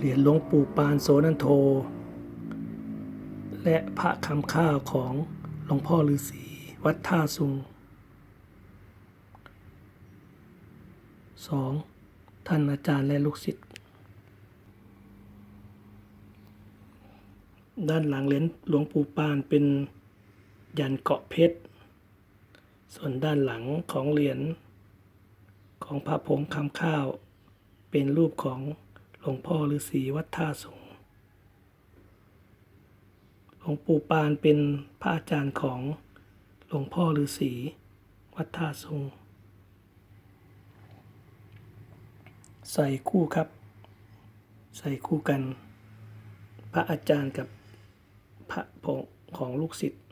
เหรียญหลวงปู่ปานโสนันโท และพระคำข้าวของหลวงพ่อฤาษีวัดท่าสุง 2. ท่านอาจารย์และลูกศิษย์ด้านหลังเหรียญหลวงปู่ปานเป็นยันเกาะเพชร ส่วนด้านหลังของเหรียญของพระผงคำข้าวเป็นรูปของ หลวงพ่อฤาษีวัดท่าสุงหลวงปู่ปานเป็นพระอาจารย์ของหลวงพ่อฤาษีวัดท่าสุงใส่คู่ครับ ใส่คู่กัน พระอาจารย์กับพระผงของลูกศิษย์